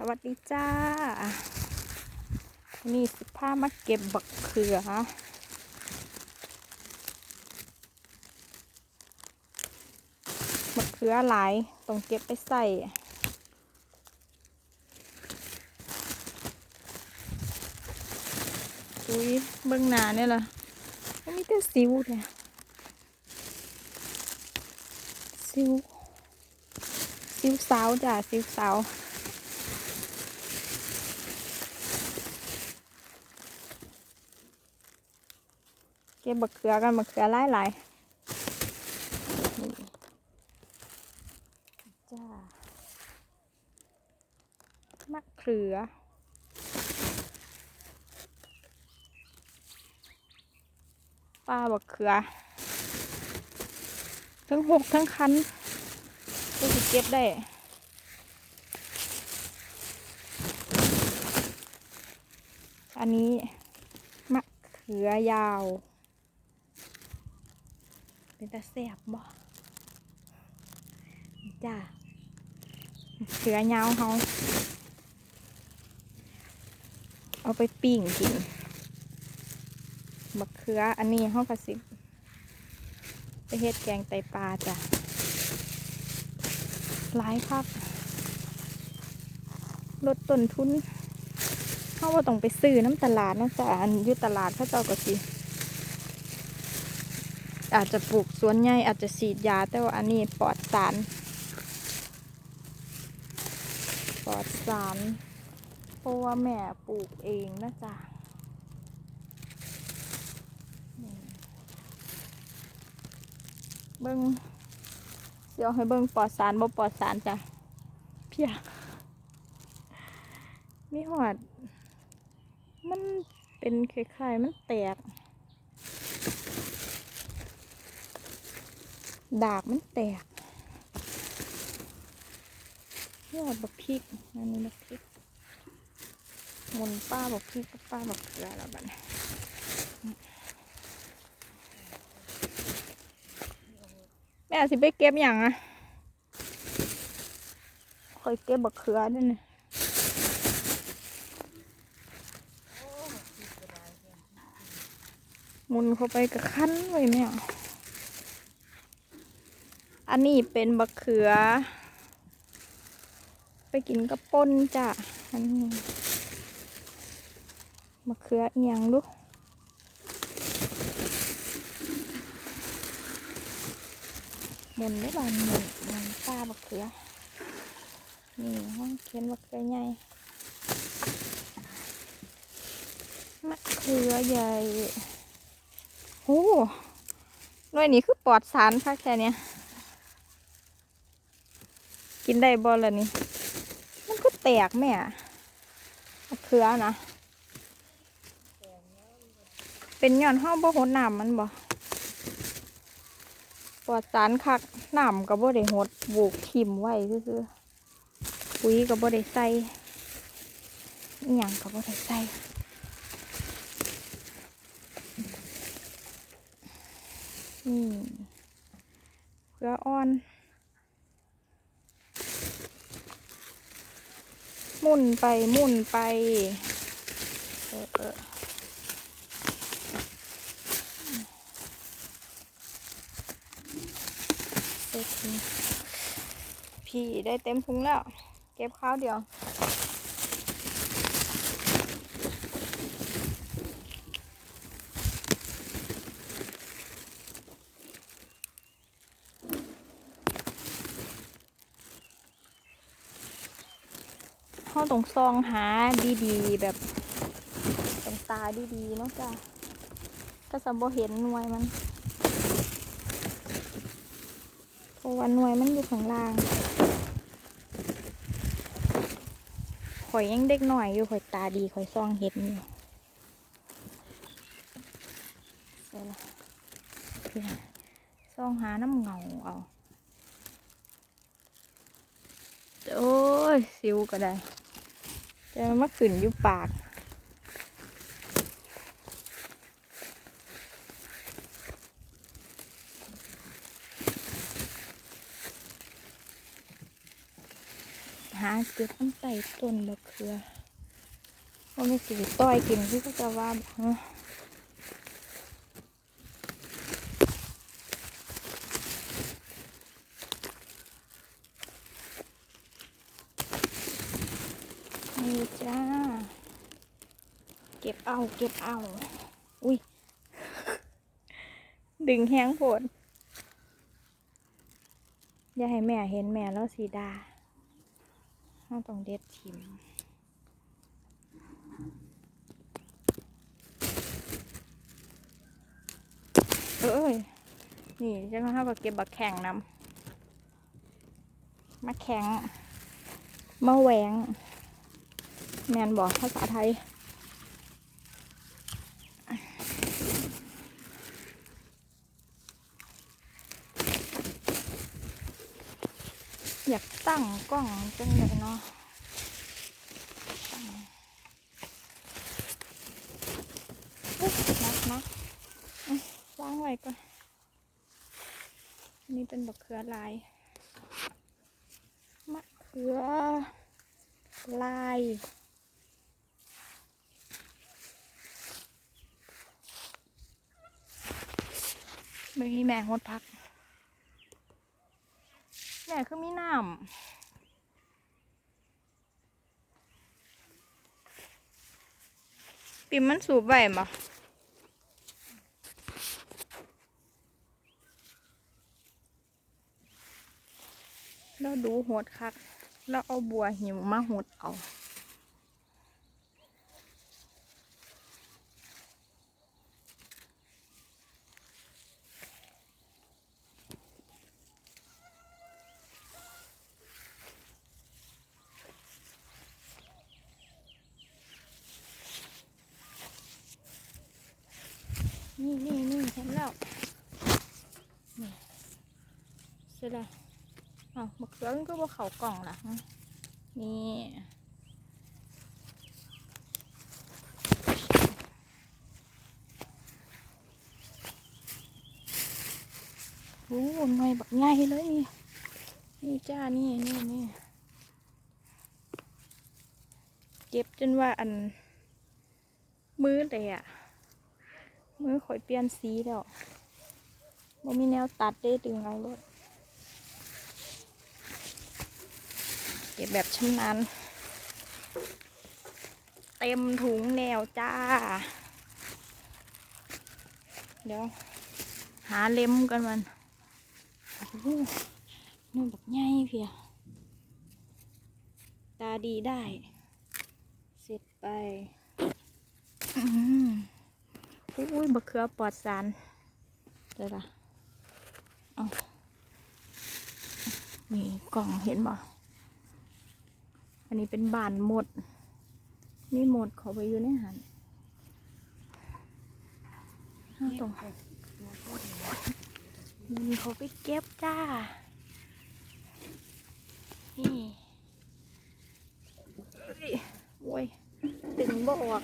สวัสดีจ้า นี่สิผ้ามาเก็บบักเขือบักเขือหลายต้องเก็บไปใส่อุ้ยเบื้องหน้าเนี่ยล่ะมันมีแต่สิวเนี่ยสิวสิวสาวจ้ะสิวสาว ก็บบักเขือกันบักเขือหลายหลายนี่จ้ามะเขือป้าบักเขือ ทั้งหกทั้งคันก็สิเก็บได้อันนี้มะเขือยาว เป็นตาแสบบ่นี่จ้าเขือยาวเขาเอาไปปิ้งกินมะเขืออันนี้เขากระสิบไปเฮ็ดแกงไตปลาจ้ะหลายครับลดต้นทุนเขาว่าต้องไปซื้อน้ำตลาดเนาะจ้ะอันอยุตลาดเขาเจ้าก็สิ อาจจะปลูกสวนใหญ่อาจจะฉีดยา แต่ว่าอันนี้ปลอดสารปลอดสารเพราะว่าแม่ปลูกเองนะจ๊ะเบิ้งเดี๋ยวให้เบิ้งปลอดสารบ่ปลอดสารจ้ะเพียมีหอด มันเป็นคล้ายๆมันแตก ดากมันแตกยอดบักพริกอันนี้บักพริกมุนป้าบักพริกกับป้าบักเกลือแล้วบัดนี้แม่สิไปเก็บอย่างอะคอยเก็บบักเขือด้วยนะหมุนเข้าไปกับคั้นไว้แม่ อันนี้เป็นบักเขือ ไปกินกระป่นจ้ะ อันนี้บักเขือเอียงลูกหมุนได้บานหมุนหมุนป้าบักเขือ นี่ห้องเขียนบักเขือใหญ่มะเขือใหญ่โอ้หน่วยนี้คือปลอดสารค่ะแค่เนี้ย กินได้บ่ล่ะนี่ มันก็แตกแม่มะเขือนะ เป็นย้อนห้าบ่หดน้ำมันบ่ปลอดสารคักน้ำก็บ่ได้หดบูกทิมไว้ซื่อปุ๋ยก็บ่ได้ใส่หยังก็บ่ได้ใส่นี่เขืออ่อน มุนไปหมุนไปเออเออพี่ได้เต็มถุงแล้ว เก็บข้าวเดียว เขาต้องซองหาดีๆ แบบตรงตาดีๆเนาะจ้ะก็สมบเห็นหน่วยมันเพราะว่าหน่วยมันอยู่ข้างล่างข่อยยังเด็กหน่อยอยู่ข่อยตาดีข่อยซองเห็นอยู่ซองหาน้ำเงาเอาโอ้ยสิวก็ได้ แต่มันมาขึ้นอยู่ปากหาเก็บต้นไส่ต้นมะเขือว่าไม่สิต้อยกินที่เขาจะว่าบ่ฮะนี่จ้า เอาเก็บเอา อุ้ย ดึงแห้งผดอย่าให้แม่เห็นแม่แล้วสีดาเราต้องเด็ดทิมเอ้ย นี่จะมาเท่ากับเก็บบักแข่งน้ำมาแข็งมาแหวง แมนบอกภาษาไทย อยากตั้งกล้องจังเลยเนาะตั้งเฮ้ยนักนักอะวางไว้ก่อนนี่เป็นบักเขือลายมะเขือลายไม่มีแมงหดพัก แม่คือมีน้ำปิ่มมันสูบไหวบ่เราดูหดคักเราเอาบัวหิวมาหดเอา นี่นี่นี่เห็นแล้วนี่ เสร็จแล้วอ้าวมะเขือมันก็บ่เขากล่องล่ะนี่โอ้หน่วยบักใหญ่เลยนี่นี่จ้า นี่นี่นี่เก็บจนว่าอัน มือเลยอะ มือข่อยเปลี่ยนสีแล้วบ่มีแนวตัดได้ดึงเอารถเก็บแบบ ชำนาญเต็มถุงแนวจ้า เดี๋ยว หาเล็มกันมันนี่แบบใหญ่เพียตาดีได้ เสร็จไปอืมอุ้ยบะเขือปลอดสารเดี๋ยวละเอานี่กล่องเห็นบ่ อันนี้เป็นบานหมด นี่หมดขาไปอยู่ในหันห้าตรงนี่เขาไปเก็บจ้า นี่เอ้ยโอ้ยดึงบออก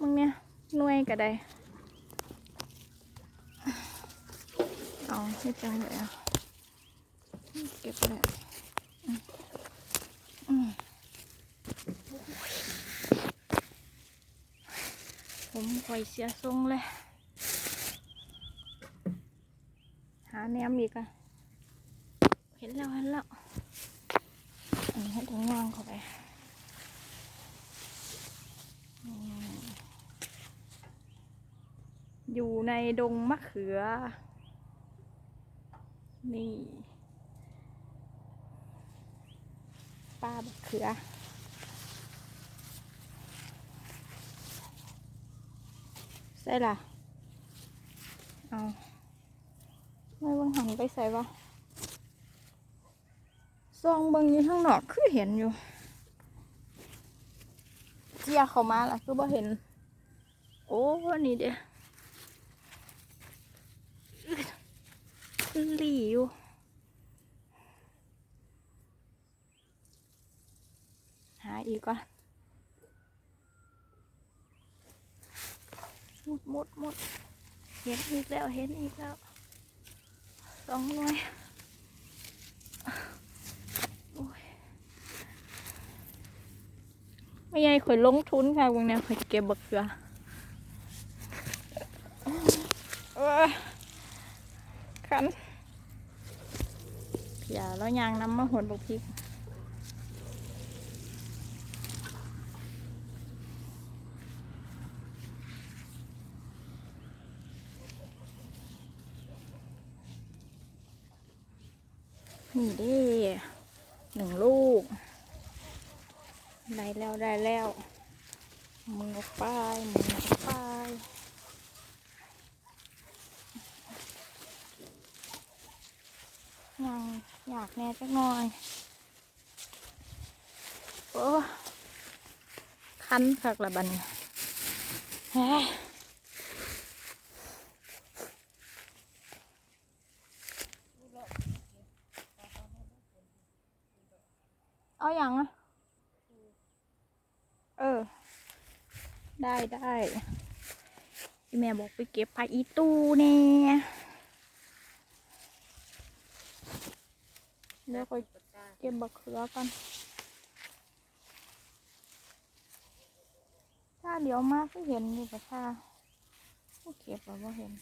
มึงเนี่ยหน่วยก็ไดเอาไม่จังเลยอะเก็บเลยอืม อืมผมคอยเสียทรงเลย หาแนมอีกอะเห็นแล้วเห็นแล้วอันนี้ให้ตรงย่างเข้าไปอืมอยู่ในดงมะเขือ นี่ป้ามะเขือ ใส่ล่ะเอาไม่บังหันไปใส่วะซองบิงอยู่ข้างนอกคือเห็นอยู่ เจียเข้ามาล่ะคือบ่เห็น โอ้นี่เด้หลีอยู่หาอีกก่อน มดหมดหมดเห็นอีกแล้วเห็นอีกแล้วสองหน่วยโอ้ยไม่ใช่ข่อยลงทุนค่ะวงเนี้ยข่อยเก็บบักเขือเอ้ยคันอย่าแล้วยางน้ำมาหดบักพริก นี่ดิหนึ่งลูก ได้แล้วได้แล้ว มือออกไปมือออกไปยังอยากแน่จักหน่อย โอ้คันคักละบัดนเฮ้ยเอาอย่างอะ เออ ได้ได้พี่แม่บอกไปเก็บผักอีตู้แน่ยเดี๋ยวค่อยเก็บบักเขือกันถ้าเดี๋ยวมาก็เห็นอยู่แต่ถ้าก็เก็บแล้วก็เห็น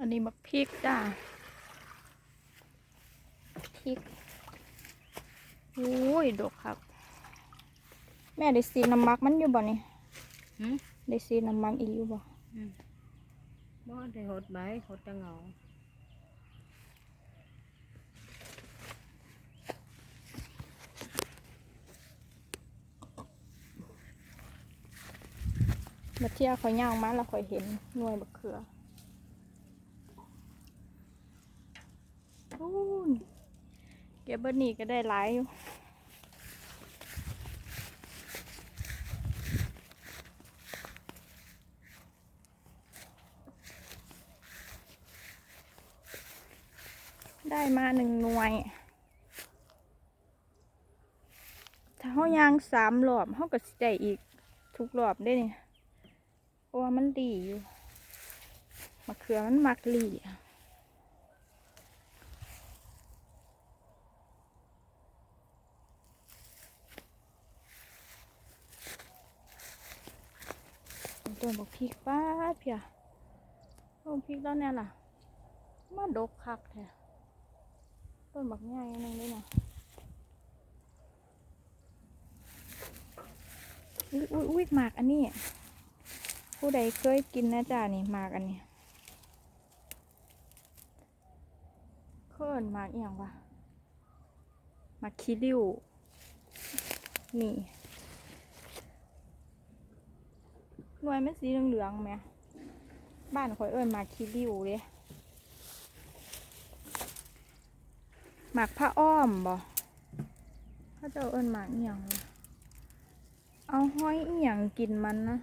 อันนี้บักพริกจ้าพริกโอ้ยดกครับ แม่ได้ซีน้ำมักมันอยู่บ่นี่หืมได้ซีน้ำมักอีกอยู่บ่บ่ได้หดใบหดแตะเหงามาเที่ยวข่อยย่างมาแล้วข่อยเห็นหน่วยบักเขือ อู้นเก็บเบิดนี่ก็ได้หลายอยู่ได้มาหนึ่งหน่วย ถ้าเขายางสามรอบเขาก็สิได้อีกทุกรอบได้เนี่ยเพราะว่ามันดีอยู่มะเขือมันมักหลีอะ ตัวบอกพริกป้าเพียต้นพริกแล้วเนี่ยล่ะ มาดกคักแท้ต้นบักใหญ่อันนึงด้วยนะอุ้ยอุ้ยอุ้ยหมากอันนี้ ผู้ใดเคยกินนะจ๊ะนี่หมากอันนี้เคลื่อนหมากอย่างวะหมากคิริวนี่ หน่วยมันสีเหลืองๆไหมบ้านข่อยเอิ้นหมากคิริวเด้หมากผ้าอ้อมบ่เขาจะเอิ้นหมากอย่างเอาห้อยอีหยังกินมันนะ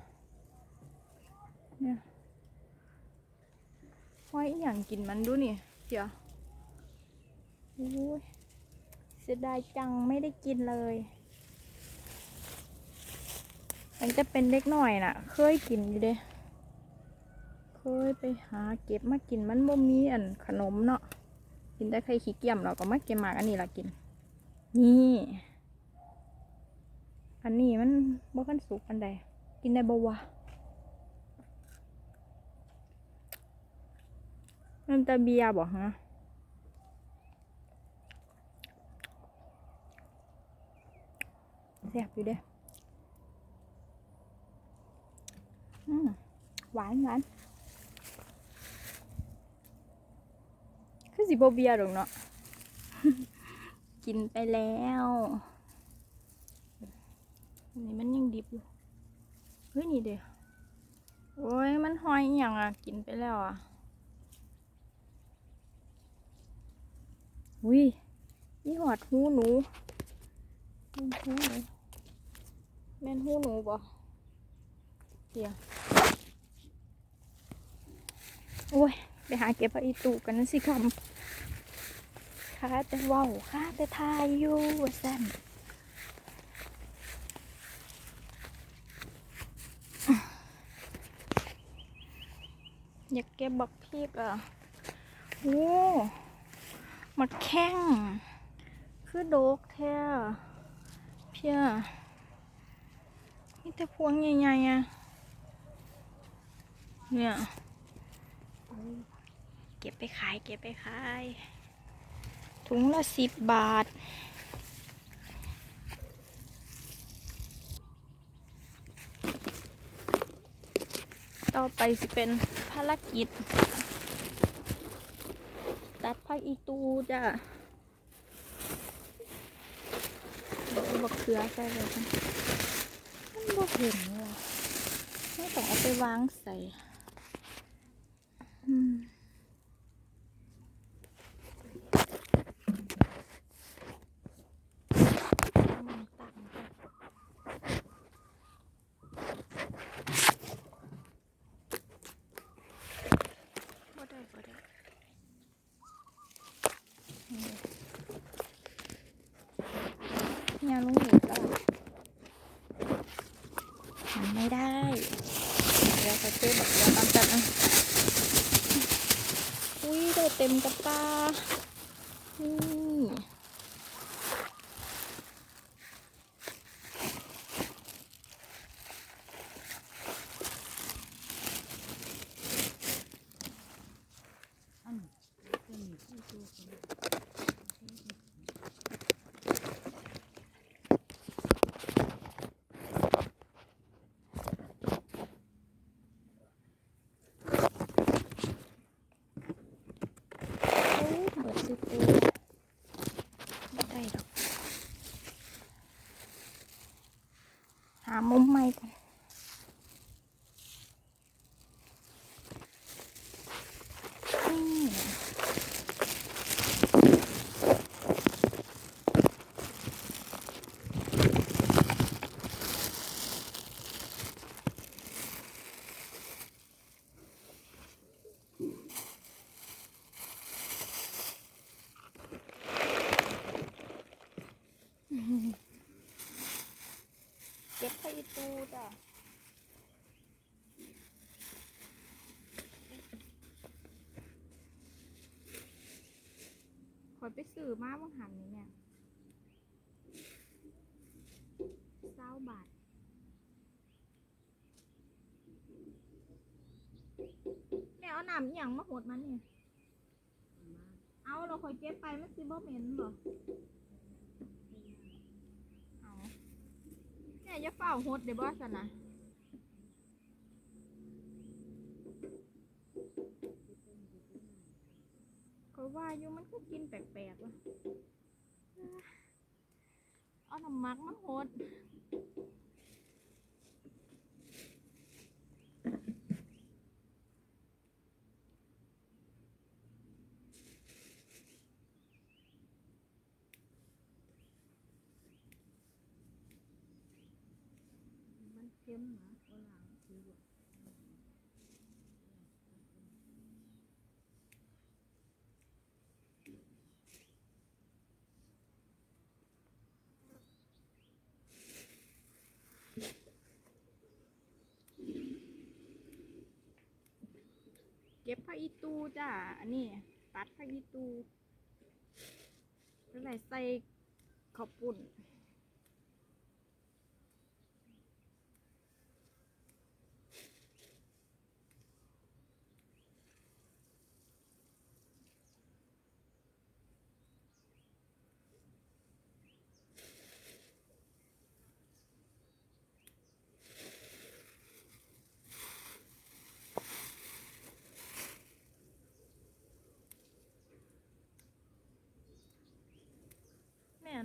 เนี่ยห้อยอีหยังกินมันดูนี่เดี๋ยวโอ้ยเสียดายจังไม่ได้กินเลย มันจะเป็นเล็กหน่อยน่ะ เคยกินอยู่เด้เคยไปหาเก็บมากินมันบ่มีอันขนมเนาะกินได้ไข่ขี้เกียมเราก็มาเก็บหมากอันนี้ละกิน นี่ อันนี้มันบ่คันสุกอันใดกินได้บ่วะน้ำตาเบียร์บ่ฮะแซ่บอยู่เด้อืม หวานหวานคือสิบเบียร์หรอกเนาะ กินไปแล้วอันนี้มันยังดิบอยู่ เฮ้ย นี่เดียวโอ้ย มันหอยอย่างอะ กินไปแล้วอะอุ้ยนี่หอดหูหนูหูหนูแม่นหูหนูบ่ เดียว โอ้ย ไปหาเก็บพรอตูกันนั่นสิคำข้าแต่ว่าวข้าแต่ทายอยู่สั้นอยากเก็บบักพีกอะโอ้มาแข้ง คือโดกแท้เพียนี่แต่พวงใหญ่ๆอะ เนี่ย เก็บไปขาย เก็บไปขาย ถุงละสิบบาท ต่อไปสิเป็นภารกิจ ตัดผักอีตูจ้ะเอาบักเขือใส่เลยมันบ่เห็นว่ะไม่ต้องเอาไปวางใส่อืมเอามันตั้งก่อนบ่ได้บ่ได้ เนี่ยลุงหนูก็มันไม่ได้ เดี๋ยวเขา ซื้อแบบเดียวตามกันนะอุ้ยได้เต็มกระตานี่โอ้เบิดสิปูไม่ได้ดอก หา มุมใหม่ก่อนนี่ ปอีตูจ้ะขอยไปซื้อมาบางหันนี้เนี่ยเศร้าบาทแม่เอาน้ำอหย่างมาหดมันเนี่ยเอาเราคอยเก็บไปมันซิบ่เหม็นเหรอ เอาแม่ย่าเฝ้าหดเดี๋ยวบอสนะก็ว่าอยู่มันก็กินแปลกๆวะเอาน้ำมักมันหด มันเค็มนะฝรั่งคือแบบ เก็บผักอีตูจ้าอันนี้ตัดผักอีตูแล้วใส่ใส่ข้าวปุ่น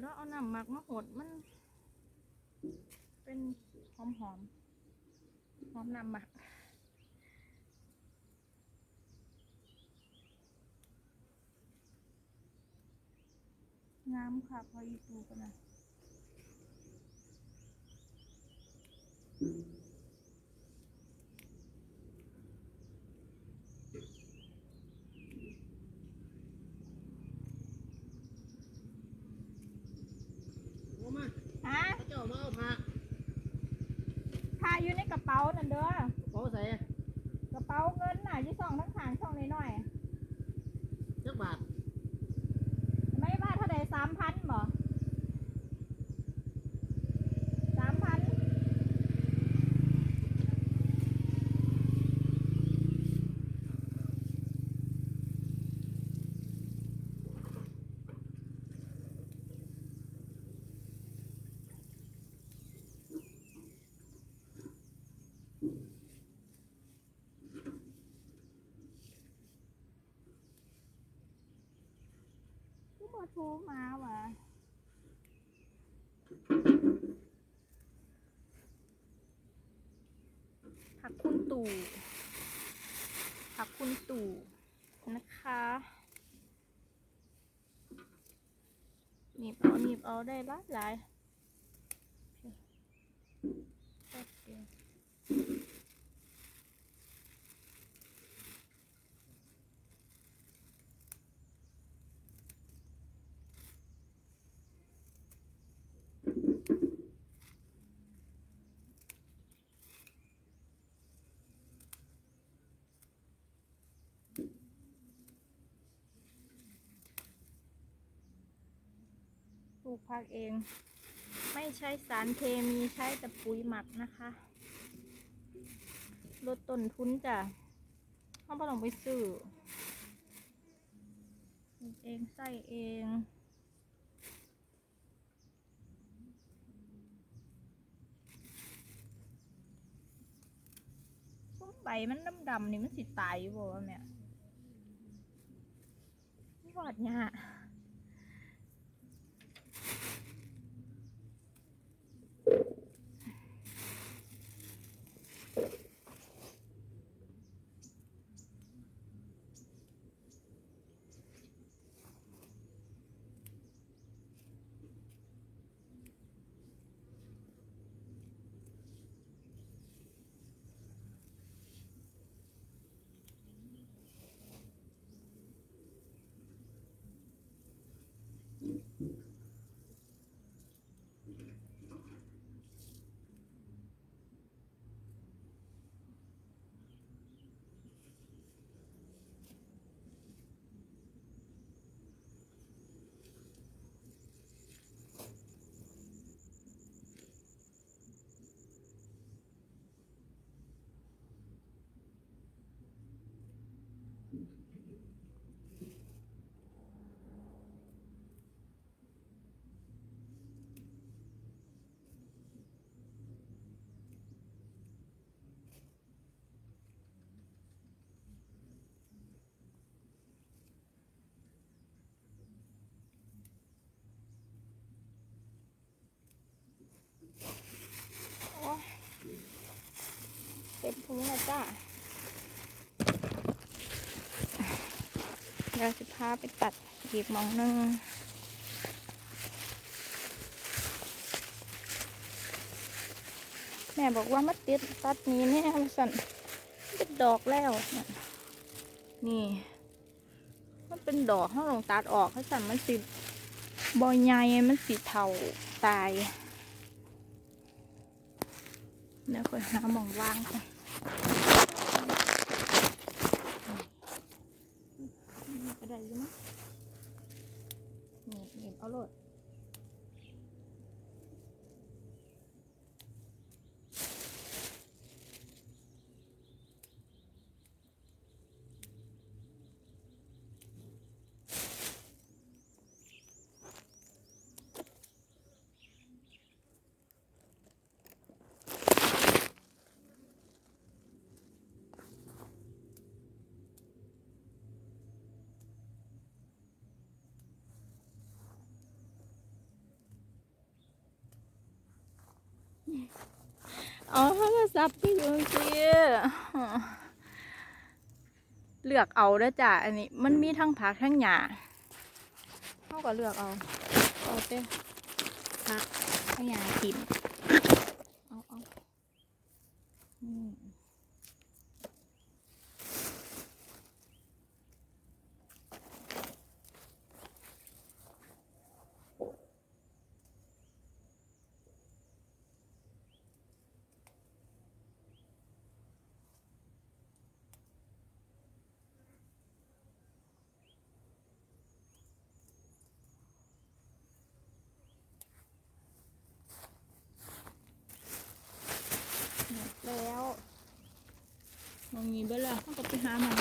เราเอาน้ำหมักมาหดมัน เป็นหอมหอมหอมน้ำหมักงามค่ะพออีตูกันนะ โอ้มา ฮะ พระเจ้ามาเอาผ้า พาอยู่ใน กันเด้อ เขาใส่ กระเป๋าเงินน่ะยี่สองทั้งางช่องน้อย จักบาท ๆไม่ว่าเท่าใดสามพันบ่สามพัน มาทูมาว่ะผักคุณตู่ผักคุณตู่นะคะหนีบเอาหนีบเอาได้หลายหลาย ลูกผักเอง ไม่ใช้สารเคมีใช้แต่ปุ๋ยหมักนะคะลดต้นทุนจ้ะเขาไม่ต้องไปซื้อเองใส่เองส้มใบมันดำๆนี่มันสิตายอยู่บ่วะแม่ยอดเนี่ย โอ้ย เต็มพุงแล้วจ้าเดี๋ยวสิพาไปตัดอีกมองหนึงแม่บอกว่ามาติดตัดนี้เนี่ยสันเป็นดอกแล้ว นี่ มันเป็นดอกเขาลงตัดออกเขาสันมันสิบอยใหญ่มันสีเทาตายเดี๋ยวค่อยหาหมองว่างก่ อนนี่ก็ได้อยังนี่นี่เอาโลด เอาโทรศัพท์ไปอยู่สิเลือกเอาได้จ้ะอันนี้ มันมีทั้งผักทั้งหญ้าเขากับเลือกเอาเอาเต้ผักทั้งหญ้ากินเอาเอาอืม อางี้เบิ่ละเขาก็ไปหาหมอ